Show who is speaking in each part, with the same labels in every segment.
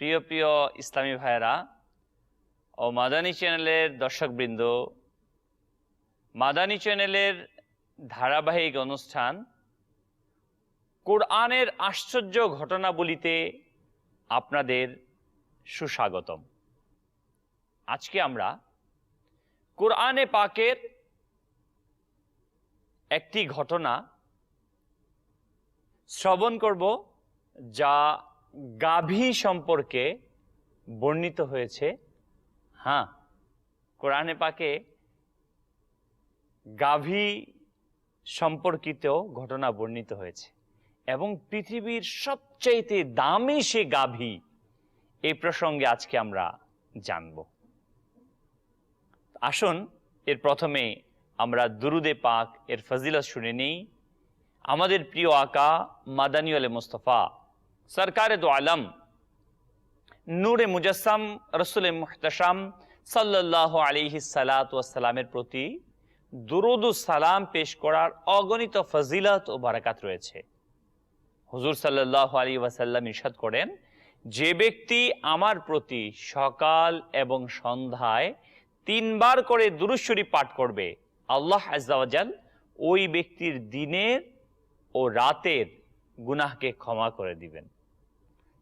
Speaker 1: প্রিয় প্রিয় ইসলামী ভাইরা ও মাদানী চ্যানেলের দর্শকবৃন্দ, মাদানী চ্যানেলের ধারাবাহিক অনুষ্ঠান কোরআনের আশ্চর্য ঘটনাবলিতে আপনাদের সুস্বাগতম। আজকে আমরা কোরআনে পাকের একটি ঘটনা শ্রবণ করব যা গাভী সম্পর্কে বর্ণিত হয়েছে। হ্যাঁ কোরআনে পাকে গাভী সম্পর্কিত ঘটনা বর্ণিত হয়েছে এবং পৃথিবীর সবচাইতে দামি সে গাভী এই প্রসঙ্গে আজকে আমরা জানব। আসুন, এর প্রথমে আমরা দুরুদে পাক এর ফজিলত শুনে নিই। আমাদের প্রিয় আকা মাদানী আলে মুস্তফা সরকারে দো আলম নূরে মুজাসম রসুল মুহতাসাম সাল্লাহ আলিহি সালাতামের প্রতি দুরুদ সালাম পেশ করার অগণিত ফজিলত ও বারাকাত রয়েছে হুজুর সাল্লাহ আলী ওয়াসাল্লাম ইরশাদ করেন যে ব্যক্তি আমার প্রতি সকাল এবং সন্ধ্যায় তিনবার করে দুরুশ্বরী পাঠ করবে, আল্লাহ আজাল ওই ব্যক্তির দিনের ও রাতের গুনাহকে ক্ষমা করে দিবেন।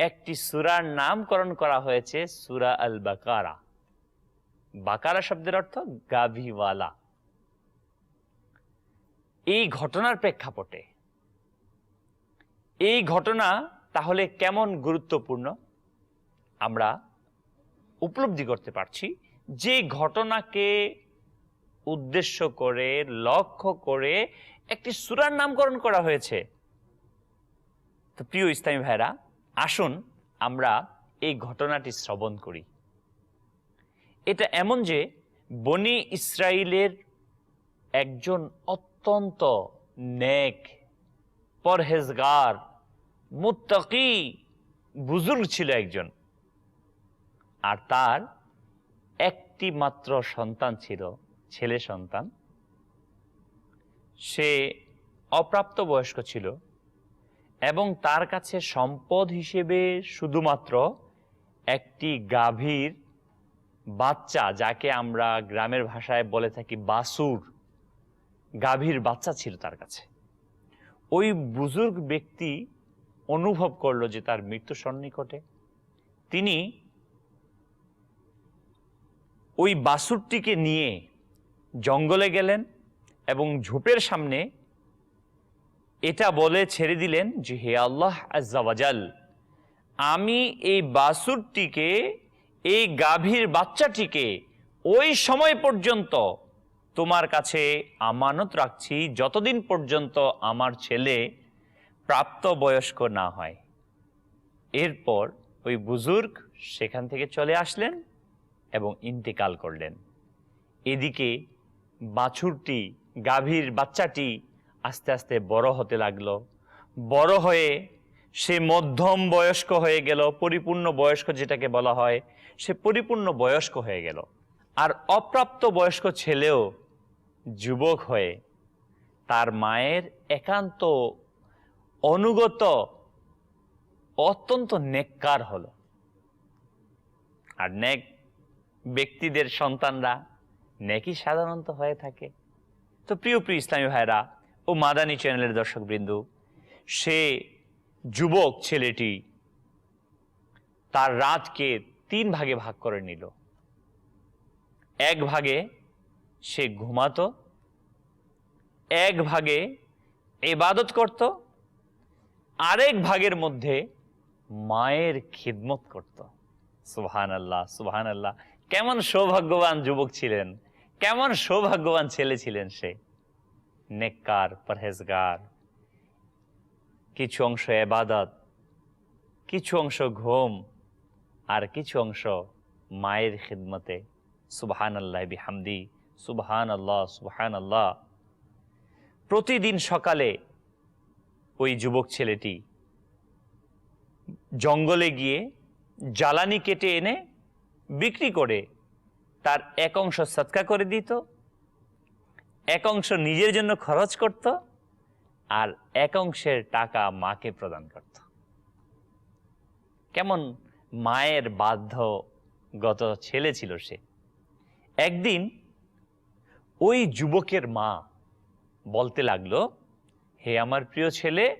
Speaker 1: একটি সুরার নামকরণ করা হয়েছে সুরা আল বাকারা বাকারা শব্দের অর্থ গাভিওয়ালা। এই ঘটনার প্রেক্ষাপটে, এই ঘটনা তাহলে কেমন গুরুত্বপূর্ণ? আমরা উপলব্ধি করতে পারছি যে ঘটনাকে উদ্দেশ্য করে, লক্ষ্য করে একটি সুরার নামকরণ করা হয়েছে। তো প্রিয় ইসলামী ভাইরা আসুন আমরা এই ঘটনাটি শ্রবণ করি। এটা এমন যে বনি ইসরায়েলের একজন অত্যন্ত নেক, পরহেজগার, মুত্তকি বুজুর্গ ছিল একজন। আর তার একটি মাত্র সন্তান ছিল, ছেলে সন্তান। সে অপ্রাপ্ত বয়স্ক ছিল। এবং তার কাছে সম্পদ হিসেবে শুধুমাত্র একটি গাভীর বাচ্চা, যাকে আমরা গ্রামের ভাষায় বলে থাকি বাসুর, গাভীর বাচ্চা ছিল তার কাছে। ওই বুজুর্গ ব্যক্তি অনুভব করল যে তার মৃত্যু সন্নিকটে। তিনি ওই বাসুরটিকে নিয়ে জঙ্গলে গেলেন এবং ঝোপের সামনে এটা বলে ছেড়ে দিলেন যে, হে আল্লাহ আজাল আমি এই বাসুরটিকে, এই গাভীর বাচ্চাটিকে ওই সময় পর্যন্ত তোমার কাছে আমানত রাখছি যতদিন পর্যন্ত আমার ছেলে প্রাপ্ত বয়স্ক না হয়। এরপর ওই বুজুর্গ সেখান থেকে চলে আসলেন এবং ইন্তেকাল করলেন। এদিকে বাছুরটি, গাভীর বাচ্চাটি আস্তে আস্তে বড় হতে লাগল। বড় হয়ে সে মধ্যম বয়স্ক হয়ে গেল, পরিপূর্ণ বয়স্ক যেটাকে বলা হয়, সে পরিপূর্ণ বয়স্ক হয়ে গেল। আর অপ্রাপ্ত বয়স্ক ছেলেও যুবক হয়ে তার মায়ের একান্ত অনুগত, অত্যন্ত নেককার হল। আর নেক ব্যক্তিদের সন্তানরা নেকি সাধারণত হয়ে থাকে। তো প্রিয় প্রিয় ইসলামী ভাইরা ও মাদানী চ্যানেলের দর্শকবৃন্দ, সে যুবক ছেলেটি তার রাতকে তিন ভাগে ভাগ করে নিল। এক ভাগে সে ঘুমাতো, এক ভাগে এবাদত করত, আরেক ভাগের মধ্যে মায়ের খিদমত করত। সুবহান আল্লাহ সুবহান আল্লাহ কেমন সৌভাগ্যবান যুবক ছিলেন, কেমন সৌভাগ্যবান ছেলে ছিলেন সে। নেককার, পরহেজগার। কিছু অংশ এবাদত, কিছু অংশ ঘুম, আর কিছু অংশ মায়ের খিদমতে। সুবহান আল্লাহ বিহামদি সুবহান আল্লাহ সুবহান আল্লাহ প্রতিদিন সকালে ওই যুবক ছেলেটি জঙ্গলে গিয়ে জ্বালানি কেটে এনে বিক্রি করে তার এক অংশ সৎকা করে দিত এক অংশ নিজের জন্য খরচ করত আর এক অংশের টাকা মাকে প্রদান করত। কেমন মায়ের বাধ্যগত ছেলে ছিল সে। একদিন ওই যুবকের মা বলতে লাগল, হে আমার প্রিয় ছেলে,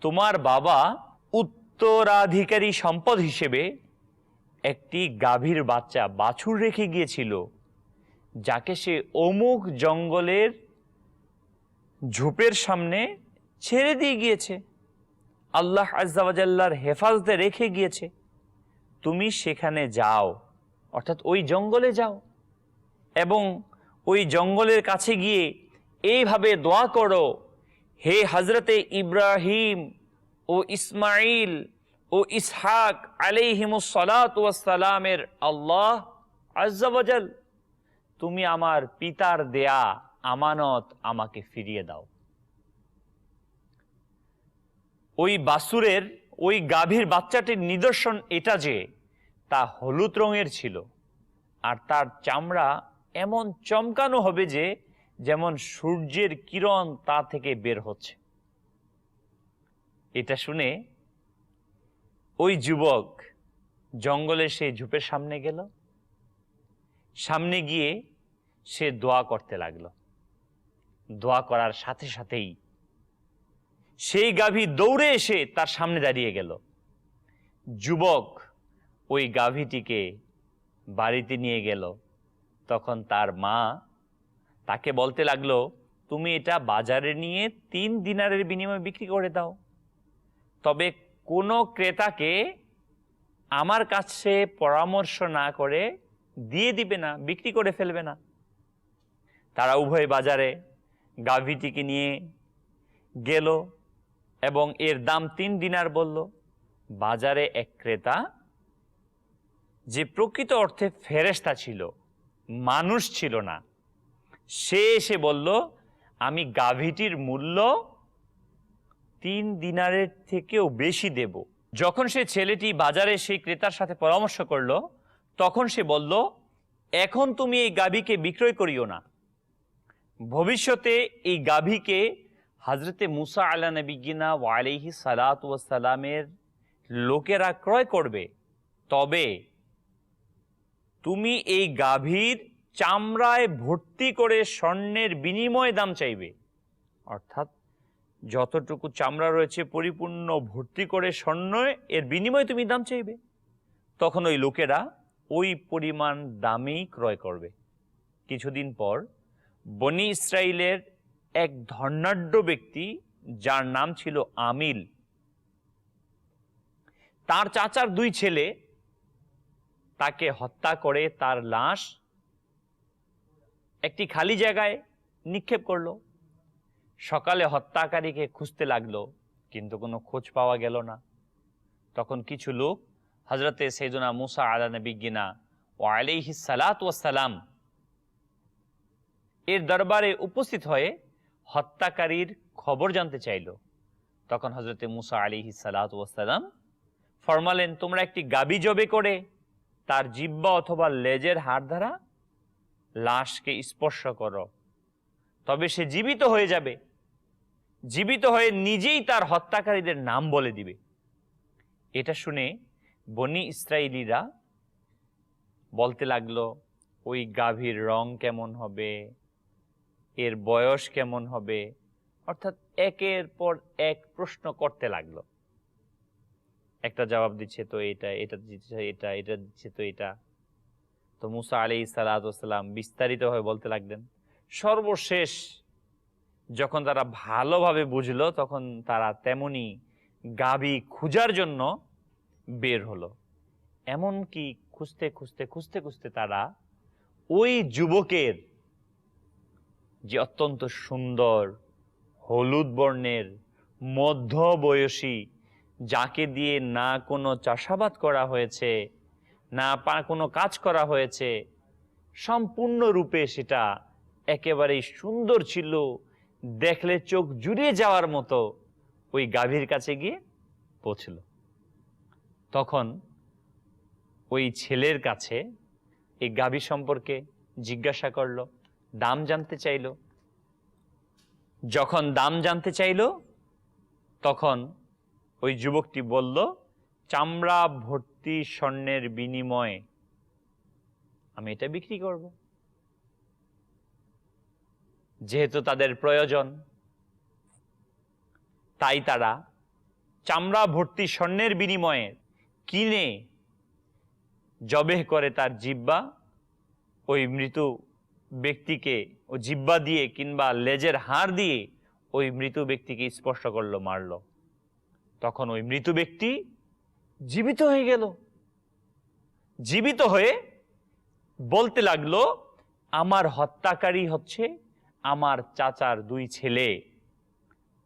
Speaker 1: তোমার বাবা উত্তরাধিকারী সম্পদ হিসেবে একটি গাভীর বাচ্চা বাছুর রেখে গিয়েছিল। যাকে সে অমুক জঙ্গলের ঝোপের সামনে ছেড়ে দিয়ে গিয়েছে। আল্লাহ আজ্জাবাজাল্লার হেফাজতে রেখে গিয়েছে। তুমি সেখানে যাও, অর্থাৎ ওই জঙ্গলে যাও এবং ওই জঙ্গলের কাছে গিয়ে এইভাবে দোয়া করো, হে হজরতে ইব্রাহিম ও ইসমাইল ও ইসহাক আলাইহিমুসালামের আল্লাহ আজ্জাবাজাল তুমি আমার পিতার দেয়া আমানত আমাকে ফিরিয়ে দাও। ওই বাসুরের, ওই গাভীর বাচ্চাটির নিদর্শন এটা যে, তা হলুদ রঙের ছিল। আর তার চামড়া এমন চমকানো হবে যে, যেমন সূর্যের কিরণ তা থেকে বের হচ্ছে। এটা শুনে ওই যুবক জঙ্গলে সেই ঝুপের সামনে গেল। সামনে গিয়ে সে দোয়া করতে লাগল। দোয়া করার সাথে সাথেই সেই গাভী দৌড়ে এসে তার সামনে দাঁড়িয়ে গেল। যুবক ওই গাভীটিকে বাড়িতে নিয়ে গেল। তখন তার মা তাকে বলতে লাগল, তুমি এটা বাজারে নিয়ে তিন দিনারের বিনিময়ে বিক্রি করে দাও। তবে কোনো ক্রেতাকে আমার কাছে পরামর্শ না করে দিয়ে দিবে না, বিক্রি করে ফেলবে না। তারা উভয় বাজারে গাভীটিকে নিয়ে গেল এবং এর দাম তিন দিনার বলল, বাজারে এক ক্রেতা, যে প্রকৃত অর্থে ফেরেস্তা ছিল, মানুষ ছিল না, সে এসে বলল, আমি গাভীটির মূল্য তিন দিনারের থেকেও বেশি দেব। যখন সে ছেলেটি বাজারে সেই ক্রেতার সাথে পরামর্শ করল, তখন সে বলল, এখন তুমি এই গাভীকে বিক্রয় করিও না ভবিষ্যতে এই গাভীকে হজরতে মুসা আল্লাহ নবীনা ওয়ালিহি সালামের লোকেরা ক্রয় করবে। তবে তুমি এই গাভীর চামড়ায় ভর্তি করে স্বর্ণের বিনিময়ে দাম চাইবে। অর্থাৎ যতটুকু চামড়া রয়েছে পরিপূর্ণ ভর্তি করে স্বর্ণ, এর বিনিময়ে তুমি দাম চাইবে। তখন ওই লোকেরা ওই পরিমাণ দামেই ক্রয় করবে। কিছুদিন পর বনি ইসরায়েলের এক ধর্নাঢ্য ব্যক্তি, যার নাম ছিল আমিল। তার চাচার দুই ছেলে, তাকে হত্যা করে তার লাশ একটি খালি জায়গায় নিক্ষেপ করল। সকালে হত্যাকারীকে খুঁজতে লাগল, কিন্তু কোনো খোঁজ পাওয়া গেল না। তখন কিছু লোক হজরতে সৈদুনা মুসা আলা নবিগিনা ও আলিহি সালাম এর দরবারে উপস্থিত হয়ে হত্যাকারীর খবর জানতে চাইল। তখন হজরতে মুসা আলিহি সালাম ফরমালেন, তোমরা একটি গাবি জবে করে তার জিব্বা অথবা লেজের হাড় দ্বারা লাশকে স্পর্শ করো, তবে সে জীবিত হয়ে যাবে। জীবিত হয়ে নিজেই তার হত্যাকারীদের নাম বলে দিবে। এটা শুনে বনি ইসরায়েলিরা বলতে লাগল, ওই গাভীর রং কেমন হবে? এর বয়স কেমন হবে? অর্থাৎ একের পর এক প্রশ্ন করতে লাগল। একটা জবাব দিচ্ছে তো এটা এটা দিচ্ছে এটা এটা দিচ্ছে তো এটা। তো মুসা আলি সালাতাম বিস্তারিতভাবে বলতে লাগলেন, সর্বশেষ যখন তারা ভালোভাবে বুঝলো, তখন তারা তেমনি গাবি খুঁজার জন্য বের হলো। এমন কি খুঁজতে খুঁজতে খুঁজতে খুঁজতে তারা ওই যুবকের যে অত্যন্ত সুন্দর হলুদ বর্ণের মধ্য বয়সী যাকে দিয়ে না কোনো চাষাবাদ করা হয়েছে, না পা কোনো কাজ করা হয়েছে, সম্পূর্ণরূপে সেটা একেবারেই সুন্দর ছিল। দেখলে চোখ জুড়িয়ে যাওয়ার মতো ওই গাভীর কাছে গিয়ে পৌঁছল। তখন ওই ছেলের কাছে এই গাভী সম্পর্কে জিজ্ঞাসা করল দাম জানতে চাইলো। যখন দাম জানতে চাইলো, তখন ওই যুবকটি বলল, চামড়া ভর্তি স্বর্ণের বিনিময়ে আমি এটা বিক্রি করব। যেহেতু তাদের প্রয়োজন, তাই তারা চামড়া ভর্তি স্বর্ণের বিনিময়ে কিনে জবেহ করে তার জিব্বা ওই মৃত ব্যক্তিকে ও জিব্বা দিয়ে কিংবা লেজের হাড় দিয়ে ওই মৃত ব্যক্তিকে স্পর্শ করল, মারলো। তখন ওই মৃত ব্যক্তি জীবিত হয়ে গেল। জীবিত হয়ে বলতে লাগল, আমার হত্যাকারী হচ্ছে আমার চাচার দুই ছেলে।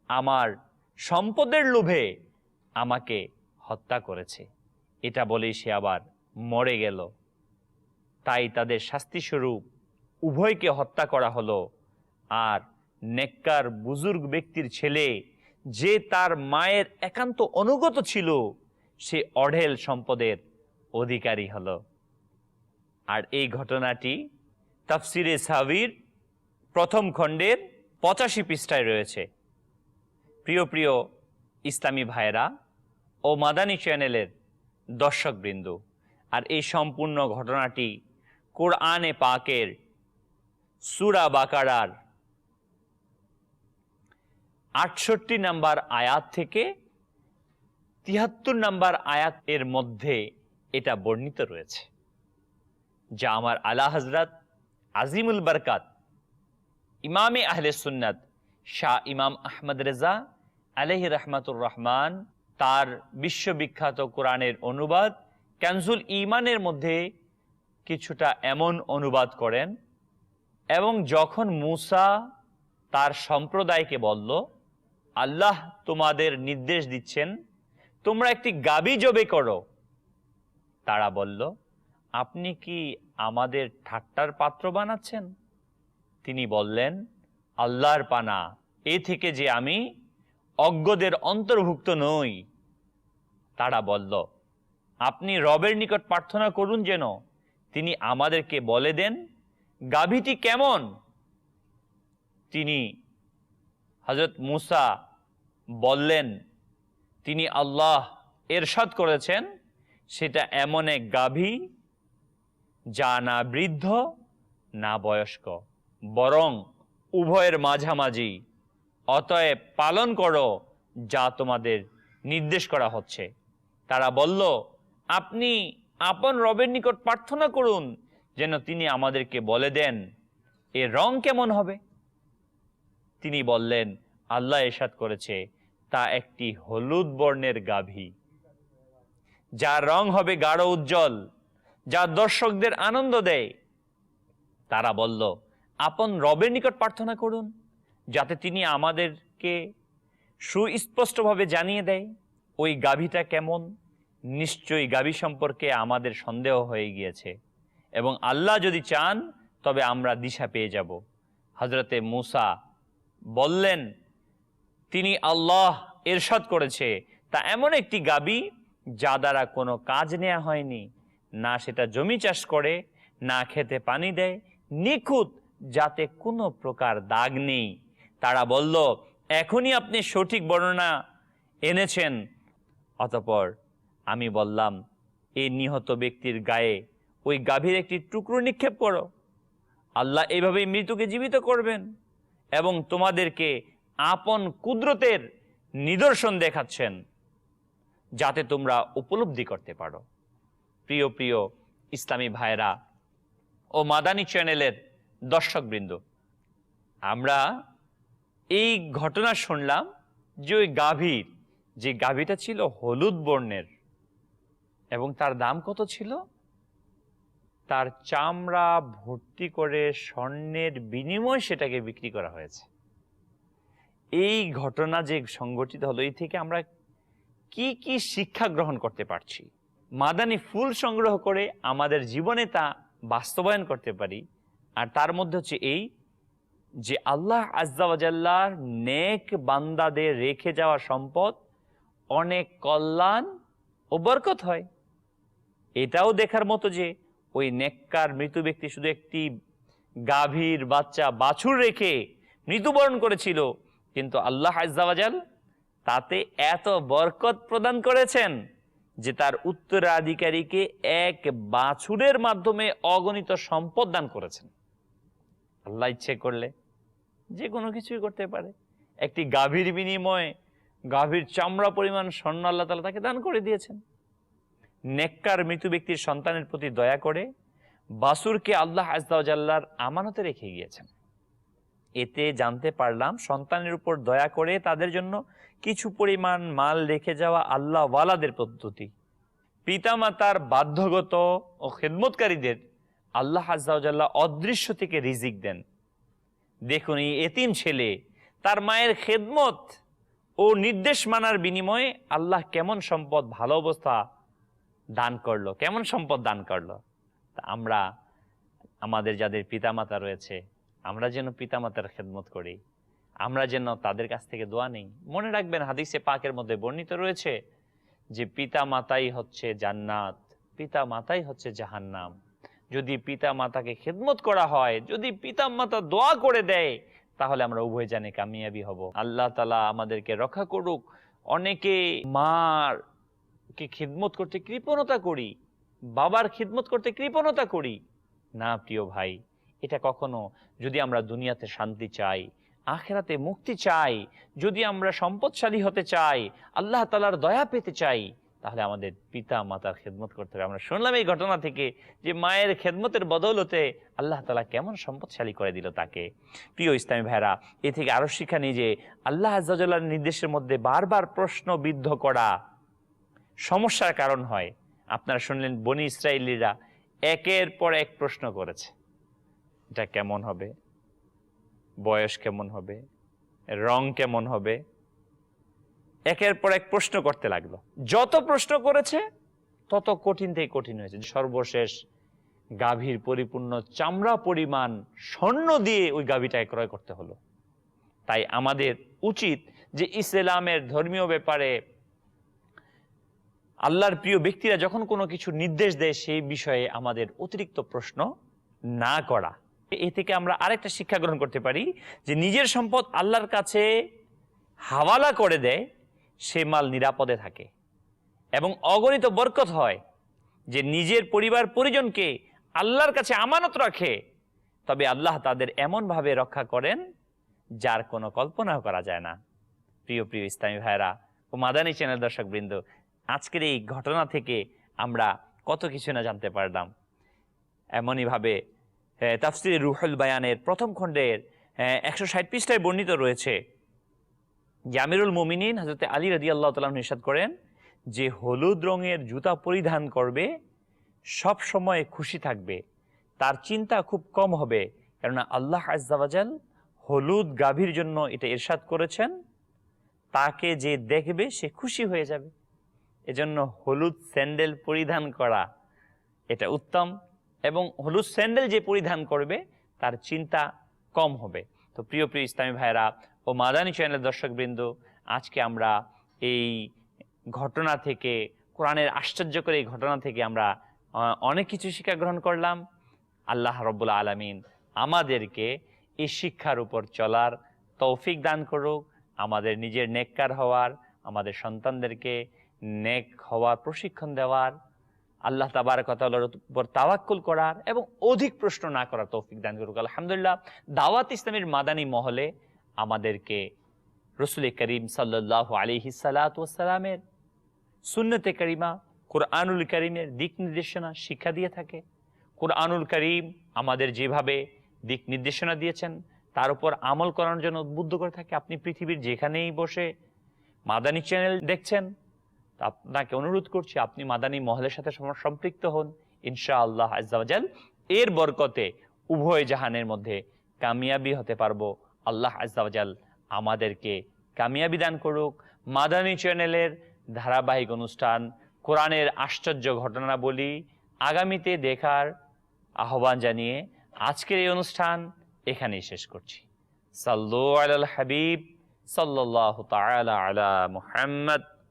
Speaker 1: আমার সম্পদের লোভে আমাকে হত্যা করেছে। এটা বলেই সে আবার মরে গেল। তাই তাদের শাস্তিস্বরূপ উভয়কে হত্যা করা হলো। আর নেককার বুজুর্গ ব্যক্তির ছেলে যে তার মায়ের একান্ত অনুগত ছিল, সে অঢেল সম্পদের অধিকারী হলো। আর এই ঘটনাটি তাফসিরে সাবির প্রথম খণ্ডের পঁচাশি পৃষ্ঠায় রয়েছে। প্রিয় প্রিয় ইসলামী ভাইরা ও মাদানী চ্যানেলের দর্শকবৃন্দ, আর এই সম্পূর্ণ ঘটনাটি কোরআনে পাকের সুরা বাকারার আটষট্টি নাম্বার আয়াত থেকে তিয়াত্তর নাম্বার আয়াত এর মধ্যে এটা বর্ণিত রয়েছে, যা আমার আলা হজরত আজিমুল বরকাত, ইমামে আহলে সুন্নাত শাহ ইমাম আহমদ রেজা আলহ রহমাতুর রহমান তার বিশ্ববিখ্যাত কোরআনের অনুবাদ ক্যানজুল ইমানের মধ্যে কিছুটা এমন অনুবাদ করেন এবং যখন মুসা তার সম্প্রদায়কে বলল, আল্লাহ তোমাদের নির্দেশ দিচ্ছেন, তোমরা একটি গাবি জবে করো। তারা বলল, আপনি কি আমাদের ঠাট্টার পাত্র বানাচ্ছেন? তিনি বললেন, আল্লাহর পানা, এ থেকে যে আমি অজ্ঞদের অন্তর্ভুক্ত নই। তারা বলল, আপনি রবের নিকট প্রার্থনা করুন যেন তিনি আমাদেরকে বলে দেন গাভীটি কেমন? তিনি হজরত মুসা বললেন, তিনি আল্লাহ এরশাদ করেছেন, সেটা এমন এক গাভী যা না বৃদ্ধ, না বয়স্ক, বরং উভয়ের মাঝামাঝি। অতএব পালন করো যা তোমাদের নির্দেশ করা হচ্ছে। তারা বলল, আপনি আপন রবের নিকট প্রার্থনা করুন যেন তিনি আমাদেরকে বলে দেন, এ রং কেমন হবে? তিনি বললেন, আল্লাহ এসাদ করেছে, তা একটি হলুদ বর্ণের গাভী। যার রং হবে গাঢ় উজ্জ্বল, যা দর্শকদের আনন্দ দেয়। তারা বলল, আপন রবের নিকট প্রার্থনা করুন, যাতে তিনি আমাদেরকে সুস্পষ্টভাবে জানিয়ে দেয়, ওই গাভীটা কেমন। নিশ্চয়ই গাভী সম্পর্কে আমাদের সন্দেহ হয়ে গিয়েছে। এবং আল্লাহ যদি চান, তবে আমরা দিশা পেয়ে যাব। হজরতে মুসা বললেন, তিনি আল্লাহ এরশাদ করেছে। তা এমন একটি গাবি যা দ্বারা কোনো কাজ নেওয়া হয়নি। না সেটা জমি চাষ করে, না খেতে পানি দেয়, নিখুঁত যাতে কোনো প্রকার দাগ নেই। তারা বলল, এখনই আপনি সঠিক বর্ণনা এনেছেন। অতপর আমি বললাম এই নিহত ব্যক্তির গায়ে ওই গাভীর একটি টুকরো নিক্ষেপ করো। আল্লাহ এইভাবেই মৃত্যুকে জীবিত করবেন এবং তোমাদেরকে আপন কুদরতের নিদর্শন দেখাচ্ছেন, যাতে তোমরা উপলব্ধি করতে পারো। প্রিয় প্রিয় ইসলামী ভাইরা ও মাদানী চ্যানেলের দর্শকবৃন্দ, আমরা এই ঘটনা শুনলাম যে ওই গাভীর, যে গাভীটা ছিল হলুদ বর্ণের এবং তার দাম কত ছিল? তার চামড়া ভর্তি করে স্বর্ণের বিনিময়ে সেটাকে বিক্রি করা হয়েছে। এই ঘটনা যে সংগঠিত হলো, এই থেকে আমরা কি কি শিক্ষা গ্রহণ করতে পারছি? মাদানি ফুল সংগ্রহ করে আমাদের জীবনে তা বাস্তবায়ন করতে পারি, আর তার মধ্যে হচ্ছে এই যে আল্লাহ আজ্জাওয়াজাল্লার নেক বান্দাদের রেখে যাওয়া সম্পদ, অনেক কল্যাণ ও বরকত হয়। এটাও দেখার মতো যে ওই নেককার মৃত ব্যক্তি শুধু একটি গাভীর বাচ্চা বাছুর রেখে মৃত্যুবরণ করেছিল, কিন্তু আল্লাহ আজ্জাওয়াজাল তাতে এত বরকত প্রদান করেছেন যে তার উত্তরাধিকারীকে এক বাছুরের মাধ্যমে অগণিত সম্পদ দান করেছেন। আল্লাহ ইচ্ছে করলে যে কোনো কিছুই করতে পারে। একটি গাভীর বিনিময়ে গাভীর চামড়া পরিমাণ স্বর্ণ আল্লাহ তালা তাকে দান করে দিয়েছেন। নেককার মৃত ব্যক্তির সন্তানের প্রতি দয়া করে বাসুরকে আল্লাহ আজদাল্লাহর আমানতে রেখে গিয়েছেন। এতে জানতে পারলাম সন্তানের উপর দয়া করে তাদের জন্য কিছু পরিমাণ মাল রেখে যাওয়া আল্লাহ ওয়ালাদের পদ্ধতি। পিতামাতার বাধ্যগত ও খেদমতকারীদের আল্লাহ আজ্লাহ অদৃশ্য থেকে রিজিক দেন। দেখুন এই এতিম ছেলে, তার মায়ের খেদমত ও নির্দেশ মানার বিনিময়ে আল্লাহ কেমন সম্পদ, ভালো অবস্থা দান করল। কেমন সম্পদ দান করল? আমরা, আমাদের যাদের পিতামাতা রয়েছে, আমরা যেন পিতামাতার খেদমত করি। আমরা যেন তাদের কাছ থেকে দোয়া নেই। মনে রাখবেন, হাদিসে পাকের মধ্যে বর্ণিত রয়েছে যে পিতা মাতাই হচ্ছে জান্নাত পিতা মাতাই হচ্ছে জাহান্নাম। যদি পিতা মাতাকে খেদমত করা হয়, যদি পিতা মাতা দোয়া করে দেয়, তাহলে আমরা উভয় জানে কামিয়াবি হব। আল্লাহ তালা আমাদেরকে রক্ষা করুক। অনেকে মার কে খিদমত করতে কৃপণতা করি, বাবার খিদমত করতে কৃপণতা করি। না, প্রিয় ভাই, এটা কখনো যদি আমরা দুনিয়াতে শান্তি চাই, আখেরাতে মুক্তি চাই, যদি আমরা সম্পদশালী হতে চাই, আল্লাহ তালার দয়া পেতে চাই, তাহলে আমাদের পিতা মাতার খেদমত করতে হবে। আমরা শুনলাম এই ঘটনা থেকে যে মায়ের খেদমতের বদৌলতে আল্লাহ তালা কেমন সম্পদশালী করে দিল তাকে। প্রিয় ইসলামী ভাইরা এ থেকে আরও শিক্ষা নিই যে আল্লাহ আজ্লার নির্দেশের মধ্যে বারবার প্রশ্ন বিদ্ধ করা সমস্যার কারণ হয়। আপনারা শুনলেন বনি ইসরায়েলিরা একের পর এক প্রশ্ন করেছে, এটা কেমন হবে? বয়স কেমন হবে? রং কেমন হবে? একের পর এক প্রশ্ন করতে লাগল। যত প্রশ্ন করেছে, তত কঠিন থেকে কঠিন হয়েছে। সর্বশেষ গাভীর পরিপূর্ণ চামড়া পরিমাণ স্বর্ণ দিয়ে ওই গাভীটাকে ক্রয় করতে হলো। তাই আমাদের উচিত যে ইসলামের ধর্মীয় ব্যাপারে আল্লাহর প্রিয় ব্যক্তিরা যখন কোনো কিছু নির্দেশ দেয়, সেই বিষয়ে আমাদের অতিরিক্ত প্রশ্ন না করা। এ থেকে আমরা আরেকটা শিক্ষা গ্রহণ করতে পারি যে নিজের সম্পদ আল্লাহর কাছে হাওয়ালা করে দেয়, সে মাল নিরাপদে থাকে। এবং অগণিত বরকত হয় যে নিজের পরিবার পরিজনকে আল্লাহর কাছে আমানত রাখে, তবে আল্লাহ তাদের এমনভাবে রক্ষা করেন যার কোনো কল্পনাও করা যায় না। প্রিয় প্রিয় ইসলামী ভাইরা ও মাদানী চ্যানেল দর্শক বৃন্দ আজকের এই ঘটনা থেকে আমরা কত কিছু না জানতে পারলাম। এমনইভাবে তাফসির রুহুল বায়ানের প্রথম খণ্ডের একশো ষাট পৃষ্ঠায় বর্ণিত রয়েছে। যে আমিরুল মোমিনিন হজরত আলী রাজি আল্লাহ তালাম নিষাদ করেন, যে হলুদ রঙের জুতা পরিধান করবে, সব সময় খুশি থাকবে। তার চিন্তা খুব কম হবে, কেননা আল্লাহ আজাল হলুদ গাভীর জন্য এটা ইরশাদ করেছেন। তাকে যে দেখবে, সে খুশি হয়ে যাবে। এজন্য হলুদ স্যান্ডেল পরিধান করা এটা উত্তম এবং হলুদ স্যান্ডেল যে পরিধান করবে, তার চিন্তা কম হবে। তো প্রিয় প্রিয় ইসলামী ভাইরা ও মাদানী চ্যানেলের দর্শকবৃন্দ, আজকে আমরা এই ঘটনা থেকে, কোরআনের আশ্চর্যকর এই ঘটনা থেকে আমরা অনেক কিছু শিক্ষা গ্রহণ করলাম। আল্লাহ রব্বুল আলমিন আমাদেরকে এই শিক্ষার উপর চলার তৌফিক দান করুক, আমাদের নিজের নেককার হওয়ার, আমাদের সন্তানদেরকে নেক হওয়ার প্রশিক্ষণ দেওয়ার, আল্লাহ তাবার কথা উপর তাওয়াক্কুল করার এবং অধিক প্রশ্ন না করার তৌফিক দান করুক। আলহামদুলিল্লাহ, দাওয়াত ইসলামের মাদানী মহলে আমাদেরকে রসুল করিম সাল্লাহ আলী সালাতামের সুন্নতে কারিমা, কোরআনুল করিমের দিক নির্দেশনা, শিক্ষা দিয়ে থাকে। কোরআনুল করিম আমাদের যেভাবে দিক নির্দেশনা দিয়েছেন, তার উপর আমল করার জন্য উদ্বুদ্ধ করে থাকে। আপনি পৃথিবীর যেখানেই বসে মাদানী চ্যানেল দেখছেন আপনাকে অনুরোধ করছি, আপনি মাদানী মহলের সাথে সম্পৃক্ত হন। ইনশা আল্লাহ আজাল এর বরকতে উভয় জাহানের মধ্যে কামিয়াবি হতে পারব। আল্লাহ আজাল আমাদেরকে কামিয়াবি দান করুক। মাদানী চ্যানেলের ধারাবাহিক অনুষ্ঠান, কোরআনের আশ্চর্য ঘটনা বলি আগামীতে দেখার আহ্বান জানিয়ে আজকের এই অনুষ্ঠান এখানেই শেষ করছি। সাল্লু আলাল হাবিব, সাল্লাল্লাহু তাআলা আলা মুহাম্মদ।